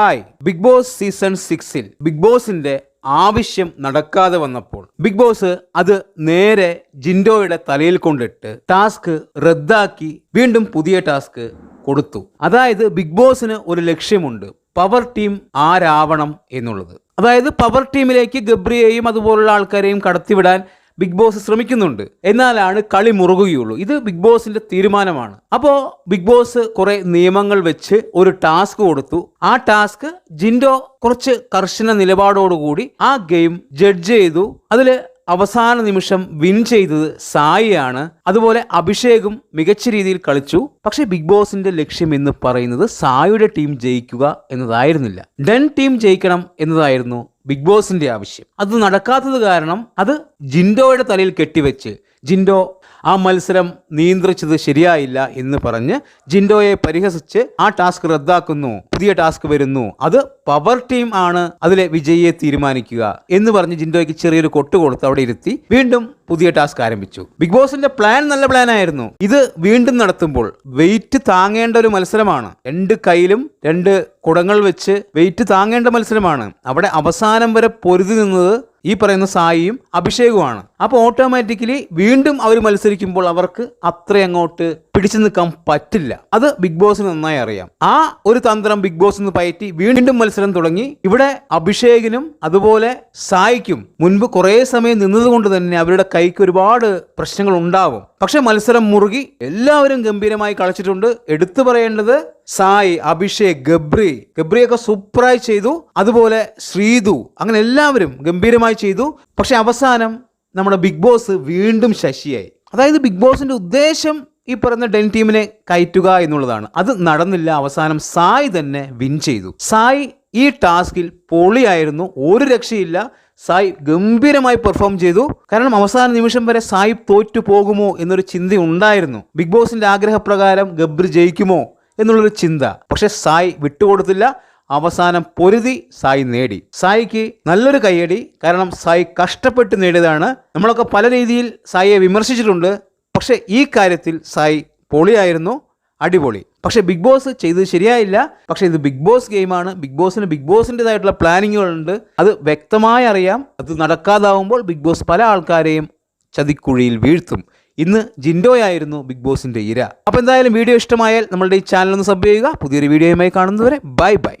Hi. Big boss season സിക്സിൽ big ബോസിന്റെ ആവശ്യം നടക്കാതെ വന്നപ്പോൾ ബിഗ് ബോസ് അത് നേരെ ജിൻഡോയുടെ തലയിൽ കൊണ്ടിട്ട് ടാസ്ക് റദ്ദാക്കി വീണ്ടും പുതിയ ടാസ്ക് കൊടുത്തു. അതായത് ബിഗ് ബോസിന് ഒരു ലക്ഷ്യമുണ്ട്. പവർ ടീം ആരാവണം എന്നുള്ളത്. അതായത് പവർ ടീമിലേക്ക് ഗബ്രിയെയും അതുപോലുള്ള ആൾക്കാരെയും കടത്തിവിടാൻ ബിഗ് ബോസ് ശ്രമിക്കുന്നുണ്ട്. എന്നാലാണ് കളി മുറുകുകയുള്ളൂ. ഇത് ബിഗ് ബോസിന്റെ തീരുമാനമാണ്. അപ്പോൾ ബിഗ് ബോസ് കുറെ നിയമങ്ങൾ വെച്ച് ഒരു ടാസ്ക് കൊടുത്തു. ആ ടാസ്ക് ജിൻഡോ കുറച്ച് കർശന നിലപാടോടുകൂടി ആ ഗെയിം ജഡ്ജ് ചെയ്തു. അതിൽ അവസാന നിമിഷം വിൻ ചെയ്തത് സായിയാണ്. അതുപോലെ അഭിഷേകും മികച്ച രീതിയിൽ കളിച്ചു. പക്ഷേ ബിഗ് ബോസിന്റെ ലക്ഷ്യം എന്ന് പറയുന്നത് സായിയുടെ ടീം ജയിക്കുക എന്നതായിരുന്നില്ല. ഡൻ ടീം ജയിക്കണം എന്നതായിരുന്നു ബിഗ് ബോസിന്റെ ആവശ്യം. അത് നടക്കാത്തത് കാരണം അത് ജിൻഡോയുടെ തലയിൽ കെട്ടിവെച്ച് ജിൻഡോ ആ മത്സരം നിയന്ത്രിച്ചത് ശരിയായില്ല എന്ന് പറഞ്ഞ് ജിൻഡോയെ പരിഹസിച്ച് ആ ടാസ്ക് റദ്ദാക്കുന്നു. പുതിയ ടാസ്ക് വരുന്നു. അത് പവർ ടീം ആണ് അതിലെ വിജയിയെ തീരുമാനിക്കുക എന്ന് പറഞ്ഞ് ജിൻഡോയ്ക്ക് ചെറിയൊരു കൊട്ട് കൊടുത്ത് അവിടെ ഇരുത്തി വീണ്ടും പുതിയ ടാസ്ക് ആരംഭിച്ചു. ബിഗ് ബോസിന്റെ പ്ലാൻ നല്ല പ്ലാൻ ആയിരുന്നു. ഇത് വീണ്ടും നടത്തുമ്പോൾ വെയിറ്റ് താങ്ങേണ്ട ഒരു മത്സരമാണ്. രണ്ട് കയ്യിലും രണ്ട് കുടങ്ങൾ വെച്ച് വെയിറ്റ് താങ്ങേണ്ട മത്സരമാണ്. അവിടെ അവസാനം വരെ പൊരുതി നിന്നത് ഈ പറയുന്ന സായിയും അഭിഷേകുമാണ്. അപ്പോൾ ഓട്ടോമാറ്റിക്കലി വീണ്ടും അവർ മത്സരിക്കുമ്പോൾ അവർക്ക് അത്ര അങ്ങോട്ട് പിടിച്ചു നിൽക്കാൻ പറ്റില്ല. അത് ബിഗ് ബോസിന് നന്നായി അറിയാം. ആ ഒരു തന്ത്രം ബിഗ് ബോസ് എന്ന് പയറ്റി വീണ്ടും മത്സരം തുടങ്ങി. ഇവിടെ അഭിഷേകിനും അതുപോലെ സായിക്കും മുൻപ് കുറേ സമയം നിന്നതുകൊണ്ട് തന്നെ അവരുടെ കൈക്ക് ഒരുപാട് പ്രശ്നങ്ങൾ ഉണ്ടാവും. പക്ഷെ മത്സരം മുറുകി. എല്ലാവരും ഗംഭീരമായി കളിച്ചിട്ടുണ്ട്. എടുത്തു പറയേണ്ടത് സായി അഭിഷേക് ഗബ്രി. ഗബ്രിയൊക്കെ സൂപ്പറായി ചെയ്തു. അതുപോലെ ശ്രീതു. അങ്ങനെ എല്ലാവരും ഗംഭീരമായി ചെയ്തു. പക്ഷെ അവസാനം നമ്മുടെ ബിഗ് ബോസ് വീണ്ടും ശശിയായി. അതായത് ബിഗ് ബോസിന്റെ ഉദ്ദേശം ഈ പറയുന്ന ഡെൻ ടീമിനെ കയറ്റുക എന്നുള്ളതാണ്. അത് നടന്നില്ല. അവസാനം സായി തന്നെ വിൻ ചെയ്തു. സായി ഈ ടാസ്കിൽ പൊളിയായിരുന്നു. ഒരു രക്ഷയില്ല. സായി ഗംഭീരമായി പെർഫോം ചെയ്തു. കാരണം അവസാന നിമിഷം വരെ സായി തോറ്റു പോകുമോ എന്നൊരു ചിന്ത ഉണ്ടായിരുന്നു. ബിഗ് ബോസിന്റെ ആഗ്രഹപ്രകാരം ഗബ്രി ജയിക്കുമോ എന്നുള്ളൊരു ചിന്ത. പക്ഷെ സായി വിട്ടുകൊടുത്തില്ല. അവസാനം പൊരുതി സായി നേടി. സായിക്ക് നല്ലൊരു കയ്യടി. കാരണം സായി കഷ്ടപ്പെട്ട് നേടിയതാണ്. നമ്മളൊക്കെ പല രീതിയിൽ സായിയെ വിമർശിച്ചിട്ടുണ്ട്. പക്ഷെ ഈ കാര്യത്തിൽ സായി പൊളിയായിരുന്നു അടിപൊളി. പക്ഷേ ബിഗ് ബോസ് ചെയ്തത് ശരിയായില്ല. പക്ഷേ ഇത് ബിഗ് ബോസ് ഗെയിമാണ്. ബിഗ് ബോസിന് ബിഗ് ബോസിന്റെതായിട്ടുള്ള പ്ലാനിങ്ങുകളുണ്ട്. അത് വ്യക്തമായി അറിയാം. അത് നടക്കാതാവുമ്പോൾ ബിഗ് ബോസ് പല ആൾക്കാരെയും ചതിക്കുഴിയിൽ വീഴ്ത്തും. ഇന്ന് ജിൻഡോയായിരുന്നു ബിഗ് ബോസിന്റെ ഇര. അപ്പോൾ എന്തായാലും വീഡിയോ ഇഷ്ടമായാൽ നമ്മളുടെ ഈ ചാനൽ ഒന്ന് സബ് ചെയ്യുക. പുതിയൊരു വീഡിയോയുമായി കാണുന്നതുവരെ ബൈ ബൈ.